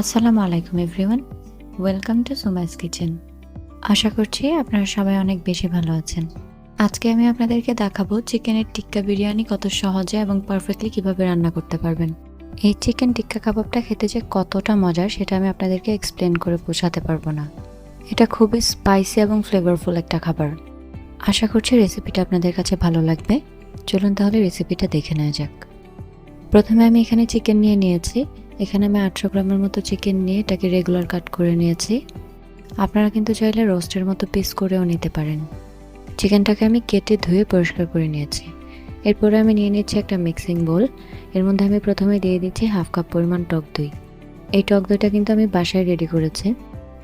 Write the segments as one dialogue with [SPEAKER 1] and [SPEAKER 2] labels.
[SPEAKER 1] আসসালামু আলাইকুম everyone welcome to Sumai's kitchen আশা করছি আপনারা সবাই অনেক বেশি ভালো আছেন। আজকে আমি আপনাদেরকে দেখাবো চিকেনের টিক্কা বিরিয়ানি কত সহজে এবং পারফেক্টলি কীভাবে রান্না করতে পারবেন। এই চিকেন টিক্কা কাবাবটা খেতে যে কতটা মজার সেটা আমি আপনাদেরকে এক্সপ্লেন করে বোঝাতে পারব না। এটা খুবই স্পাইসি এবং ফ্লেভারফুল একটা খাবার। আশা করছি রেসিপিটা আপনাদের কাছে ভালো লাগবে। চলুন তাহলে রেসিপিটা দেখে নেওয়া যাক। প্রথমে আমি এখানে চিকেন নিয়ে নিয়েছি। এখানে আমি আটশো গ্রামের মতো চিকেন নিয়ে এটাকে রেগুলার কাট করে নিয়েছি। আপনারা কিন্তু চাইলে রোস্টের মতো পিস করেও নিতে পারেন। চিকেনটাকে আমি কেটে ধুয়ে পরিষ্কার করে নিয়েছি। এরপরে আমি নিয়ে নিচ্ছি একটা মিক্সিং বোল এর মধ্যে আমি প্রথমে দিয়ে দিচ্ছি হাফ কাপ পরিমাণ টক দই। এই টক দইটা কিন্তু আমি বাসায় রেডি করেছি।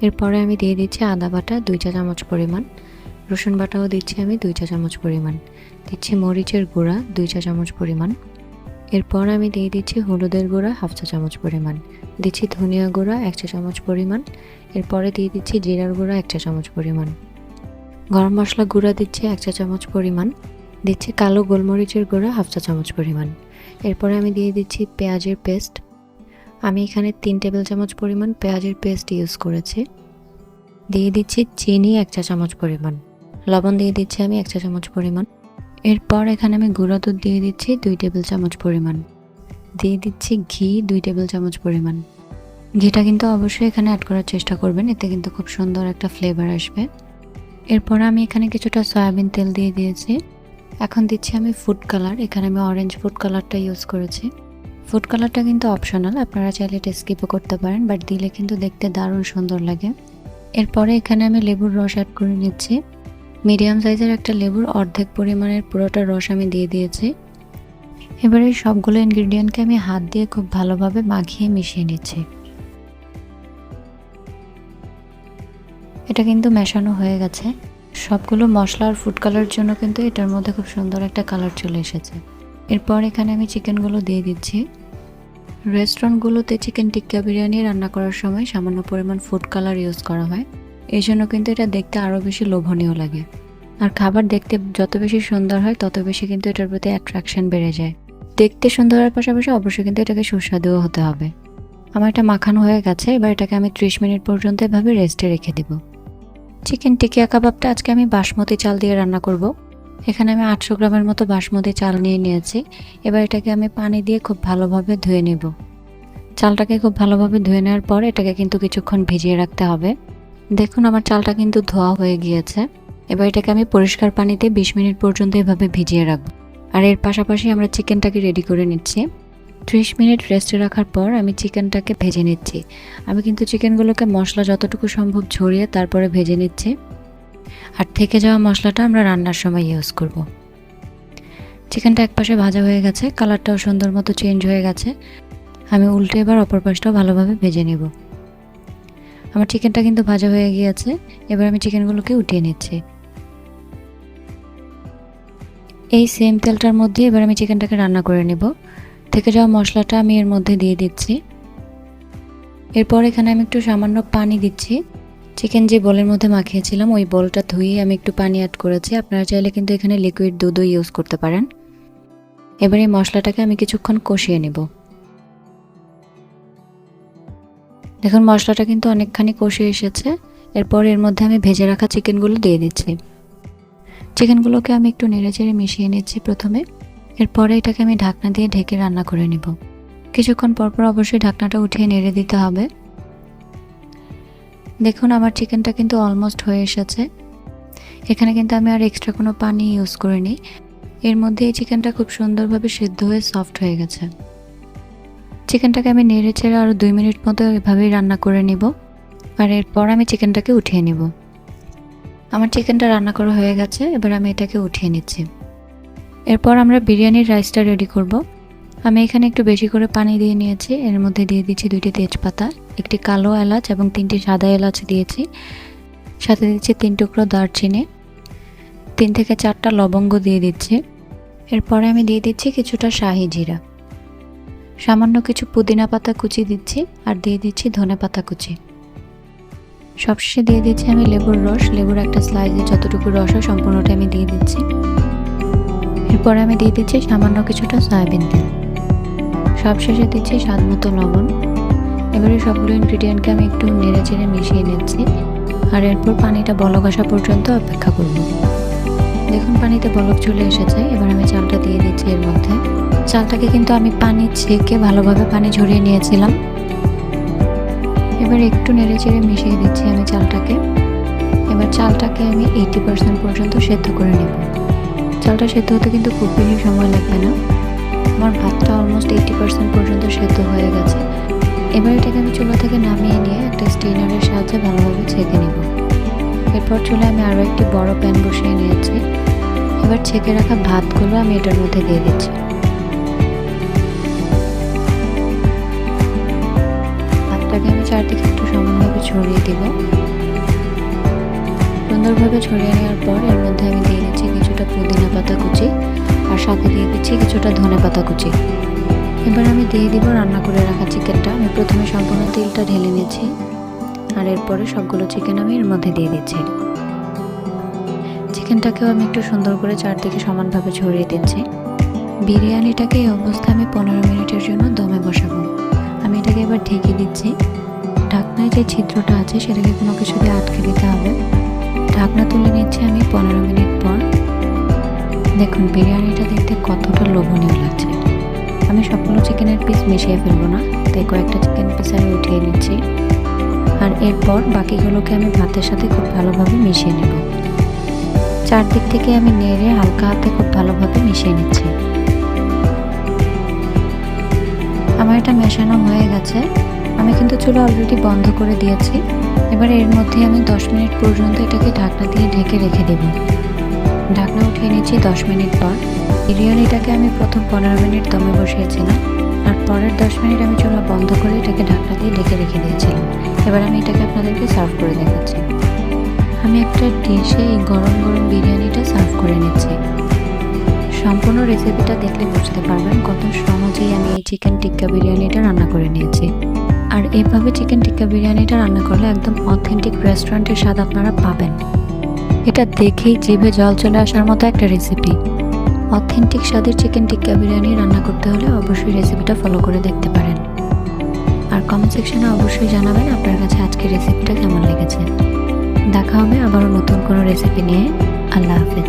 [SPEAKER 1] এরপরে আমি দিয়ে দিচ্ছি আদা বাটা দুই চা চামচ পরিমাণ। রসুন বাটাও দিচ্ছি আমি দুই চা চামচ পরিমাণ। দিচ্ছি মরিচের গুঁড়া দুই চা চামচ পরিমাণ। এরপর আমি দিয়ে দিচ্ছি হলুদের গুঁড়া হাফ চা চামচ পরিমাণ। দিচ্ছি ধনিয়া গুঁড়া এক চা চামচ পরিমাণ। এরপরে দিয়ে দিচ্ছি জিরার গুঁড়া এক চা চামচ পরিমাণ। গরম মশলা গুঁড়া দিচ্ছি এক চা চামচ পরিমাণ। দিচ্ছি কালো গোলমরিচের গুঁড়া হাফ চা চামচ পরিমাণ। এরপরে আমি দিয়ে দিচ্ছি পেঁয়াজের পেস্ট। আমি এখানে তিন টেবিল চামচ পরিমাণ পেঁয়াজের পেস্ট ইউজ করেছি। দিয়ে দিচ্ছি চিনি এক চা চামচ পরিমাণ। লবণ দিয়ে দিচ্ছি আমি এক চা চামচ পরিমাণ। এরপর এখানে আমি গুঁড়া দুধ দিয়ে দিচ্ছি দুই টেবিল চামচ পরিমাণ। দিয়ে দিচ্ছি ঘি, দুই টেবিল চামচ পরিমাণ। ঘিটা কিন্তু অবশ্যই এখানে অ্যাড করার চেষ্টা করবেন, এতে কিন্তু খুব সুন্দর একটা ফ্লেভার আসবে। এরপর আমি এখানে কিছুটা সয়াবিন তেল দিয়ে দিয়েছি। এখন দিচ্ছি আমি ফুড কালার এখানে আমি অরেঞ্জ ফুড কালারটা ইউজ করেছি। ফুড কালারটা কিন্তু অপশনাল আপনারা চাইলে এটা স্কিপও করতে পারেন বাট দিলে কিন্তু দেখতে দারুণ সুন্দর লাগে। এরপরে এখানে আমি লেবুর রস অ্যাড করে নিচ্ছি। মিডিয়াম সাইজের একটা লেবুর অর্ধেক পরিমাণের পুরোটা রস আমি দিয়ে দিয়েছি। এবারে সবগুলো ইনগ্রিডিয়েন্টকে আমি হাত দিয়ে খুব ভালোভাবে মাখিয়ে মিশিয়ে নিচ্ছি। এটা কিন্তু মেশানো হয়ে গেছে। সবগুলো মশলা আর ফুড কালার জন্য কিন্তু এটার মধ্যে খুব সুন্দর একটা কালার চলে এসেছে। এরপর এখানে আমি চিকেনগুলো দিয়ে দিচ্ছি। রেস্টুরেন্টগুলোতে চিকেন টিক্কা বিরিয়ানি রান্না করার সময় সামান্য পরিমাণ ফুড কালার ইউজ করা হয়। এই জন্য কিন্তু এটা দেখতে আরও বেশি লোভনীয় লাগে। আর খাবার দেখতে যত বেশি সুন্দর হয়, তত বেশি কিন্তু এটার প্রতি অ্যাট্রাকশন বেড়ে যায়। দেখতে সুন্দর হওয়ার পাশাপাশি অবশ্যই কিন্তু এটাকে সুস্বাদুও হতে হবে। আমার এটা মাখানো হয়ে গেছে, এবার এটাকে আমি ত্রিশ মিনিট পর্যন্ত এভাবে রেস্টে রেখে দিব। চিকেন টিকিয়া কাবাবটা আজকে আমি বাসমতি চাল দিয়ে রান্না করব। এখানে আমি আটশো গ্রামের মতো বাসমতি চাল নিয়ে নিয়েছি। এবার এটাকে আমি পানি দিয়ে খুব ভালোভাবে ধুয়ে নেব। চালটাকে খুব ভালোভাবে ধুয়ে নেওয়ার পর এটাকে কিন্তু কিছুক্ষণ ভিজিয়ে রাখতে হবে। দেখুন, আমার চালটা কিন্তু ধোয়া হয়ে গিয়েছে। এবার এটাকে আমি পরিষ্কার পানিতে বিশ মিনিট পর্যন্ত এভাবে ভিজিয়ে রাখব। আর এর পাশাপাশি আমরা চিকেনটাকে রেডি করে নিচ্ছি। ত্রিশ মিনিট রেস্টে রাখার পর আমি চিকেনটাকে ভেজে নিচ্ছি। আমি কিন্তু চিকেনগুলোকে মশলা যতটুকু সম্ভব ছড়িয়ে তারপরে ভেজে নিচ্ছি। আর থেকে যাওয়া মশলাটা আমরা রান্নার সময় ইউজ করব। চিকেনটা এক পাশে ভাজা হয়ে গেছে, কালারটাও সুন্দর মতো চেঞ্জ হয়ে গেছে। আমি উল্টে এবার অপর পাশটাও ভালোভাবে ভেজে নেব। আমার চিকেনটা কিন্তু ভাজা হয়ে গিয়েছে। এবার আমি চিকেনগুলোকে উঠিয়ে নিচ্ছি। এই সেম তেলটার মধ্যে এবার আমি চিকেনটাকে রান্না করে নেব। থেকে যাওয়া মশলাটা আমি এর মধ্যে দিয়ে দিচ্ছি। এরপর এখানে আমি একটু সামান্য পানি দিচ্ছি। চিকেন যে বলের মধ্যে মাখিয়েছিলাম, ওই বলটা ধুয়ে আমি একটু পানি অ্যাড করেছি। আপনারা চাইলে কিন্তু এখানে লিকুইড দুধও ইউজ করতে পারেন। এবার এই মশলাটাকে আমি কিছুক্ষণ কষিয়ে নেব। দেখুন মশলাটা কিন্তু অনেকখানি কষে এসেছে। এরপর এর মধ্যে আমি ভেজে রাখা চিকেনগুলো দিয়ে দিচ্ছি। চিকেনগুলোকে আমি একটু নেড়ে চেড়ে মিশিয়ে নিচ্ছি প্রথমে। এরপরে এটাকে আমি ঢাকনা দিয়ে ঢেকে রান্না করে নিব। কিছুক্ষণ পরপর অবশ্যই ঢাকনাটা উঠিয়ে নেড়ে দিতে হবে। দেখুন, আমার চিকেনটা কিন্তু অলমোস্ট হয়ে এসেছে। এখানে কিন্তু আমি আর এক্সট্রা কোনো পানি ইউজ করিনি। এর মধ্যে এই চিকেনটা খুব সুন্দরভাবে সিদ্ধ হয়ে সফট হয়ে গেছে। চিকেনটাকে আমি নেড়ে ছেড়ে আরও দুই মিনিট মতো এভাবেই রান্না করে নিব। আর এরপর আমি চিকেনটাকে উঠিয়ে নিব। আমার চিকেনটা রান্না করা হয়ে গেছে, এবার আমি এটাকে উঠিয়ে নিচ্ছি। এরপর আমরা বিরিয়ানির রাইসটা রেডি করব। আমি এখানে একটু বেশি করে পানি দিয়ে নিয়েছি। এর মধ্যে দিয়ে দিচ্ছি দুইটি তেজপাতা, একটি কালো এলাচ এবং তিনটি সাদা এলাচ দিয়েছি। সাথে দিচ্ছি তিন টুকরো দারচিনি। তিন থেকে চারটা লবঙ্গ দিয়ে দিচ্ছি। এরপরে আমি দিয়ে দিচ্ছি কিছুটা শাহি জিরা। সামান্য কিছু পুদিনা পাতা কুচি দিচ্ছি আর দিয়ে দিচ্ছি ধনে পাতা কুচি। সবশেষে দিয়ে দিচ্ছি আমি লেবুর রস। লেবুর একটা স্লাইসে যতটুকু রস হয় সম্পূর্ণটা আমি দিয়ে দিচ্ছি। এরপরে আমি দিয়ে দিচ্ছি সামান্য কিছুটা সয়াবিন তেল। সবশেষে দিচ্ছি স্বাদ মতো লবণ। এবারে সবগুলো ইনগ্রিডিয়েন্টকে আমি একটু নেড়ে চেড়ে মিশিয়ে নিচ্ছি। আর এরপর পানিটা বলক আসা পর্যন্ত অপেক্ষা করব। দেখুন পানিতে বলক চলে এসেছে। এবার আমি চালটা দিয়ে দিচ্ছি এর মধ্যে। চালটাকে কিন্তু আমি পানি ছেঁকে ভালোভাবে পানি ঝরিয়ে নিয়েছিলাম। এবার একটু নেড়ে চেড়ে মিশিয়ে দিচ্ছি আমি চালটাকে। এবার চালটাকে আমি এইটি পার্সেন্ট পর্যন্ত সেদ্ধ করে নেব। চালটা সেদ্ধ হতে কিন্তু খুব বেশি সময় লাগবে না। আমার ভাতটা অলমোস্ট এইটি পার্সেন্ট পর্যন্ত সেদ্ধ হয়ে গেছে। এবার এটাকে আমি চুলা থেকে নামিয়ে নিয়ে একটা স্টেনারের সাহায্যে ভালোভাবে ছেঁকে নেব। এরপর চুলে আমি আরও একটি বড় প্যান বসিয়ে নিয়েছি। এবার ছেঁকে রাখা ভাতগুলো আমি এটার মধ্যে দিয়ে দিচ্ছি। চারদিকে একটু সমানভাবে ছড়িয়ে দিব। সুন্দরভাবে ছড়িয়ে নেওয়ার পর এর মধ্যে আমি দিয়ে দিচ্ছি কিছুটা পুদিনা পাতা কুচি আর সাথে দিয়ে দিচ্ছি কিছুটা ধনে পাতা কুচি। এবার আমি দিয়ে দিব রান্না করে রাখা চিকেনটা। আমি প্রথমে সম্পূর্ণ তেলটা ঢেলে নিয়েছি আর এরপরে সবগুলো চিকেন আমি এর মধ্যে দিয়ে দিচ্ছি। চিকেনটাকেও আমি একটু সুন্দর করে চারদিকে সমানভাবে ছড়িয়ে দিচ্ছি। বিরিয়ানিটাকে এই অবস্থায় আমি পনেরো মিনিটের জন্য দমে বসাবো। আমি এটাকে এবার ঢেকে দিচ্ছি। যে ছিদ্রটা আছে সেটাকে কোনো কিছু দিয়ে আটকে দিতে হবে। ঢাকনা তুলে নিচ্ছি আমি পনেরো মিনিট পর। দেখুন, বিরিয়ানিটা দেখতে কতটা লোভনীয় লাগছে। আমি সবগুলো চিকেনের পিস মিশিয়ে ফেলব না, তাই কয়েকটা চিকেন পিস আমি উঠিয়ে নিচ্ছি। আর এরপর বাকিগুলোকে আমি ভাতের সাথে খুব ভালোভাবে মিশিয়ে নেব। চারদিক থেকে আমি নেড়ে হালকা হাতে খুব ভালোভাবে মিশিয়ে নিচ্ছি। আমার এটা মেশানো হয়ে গেছে। আমি কিন্তু চুলা অলরেডি বন্ধ করে দিয়েছি। এবার এর মধ্যে আমি দশ মিনিট পর্যন্ত এটাকে ঢাকনা দিয়ে ঢেকে রেখে দেব। ঢাকনা উঠিয়ে নিচ্ছি দশ মিনিট পর। বিরিয়ানিটাকে আমি প্রথম পনেরো মিনিট দমে বসিয়েছিলাম। আর পরের দশ মিনিট আমি চুলা বন্ধ করে এটাকে ঢাকনা দিয়ে ঢেকে রেখে দিয়েছিলাম। এবার আমি এটাকে আপনাদেরকে সার্ভ করে দেখাচ্ছি। আমি একটা ডিশে এই গরম গরম বিরিয়ানিটা সার্ভ করে নিচ্ছি। সম্পূর্ণ রেসিপিটা দেখলে বুঝতে পারবেন কত সহজেই আমি এই চিকেন টিক্কা বিরিয়ানিটা রান্না করে নিয়েছি। আর এভাবে চিকেন টিক্কা বিরিয়ানিটা রান্না করলে একদম অথেন্টিক রেস্টুরেন্টের স্বাদ আপনারা পাবেন। এটা দেখেই জিভে জল চলে আসার মতো একটা রেসিপি অথেন্টিক স্বাদের চিকেন টিক্কা বিরিয়ানি রান্না করতে হলে অবশ্যই রেসিপিটা ফলো করে দেখতে পারেন। আর কমেন্ট সেকশনে অবশ্যই জানাবেন আপনার কাছে আজকের রেসিপিটা কেমন লেগেছে। দেখা হবে আবারও নতুন কোনো রেসিপি নিয়ে। আল্লাহ হাফেজ।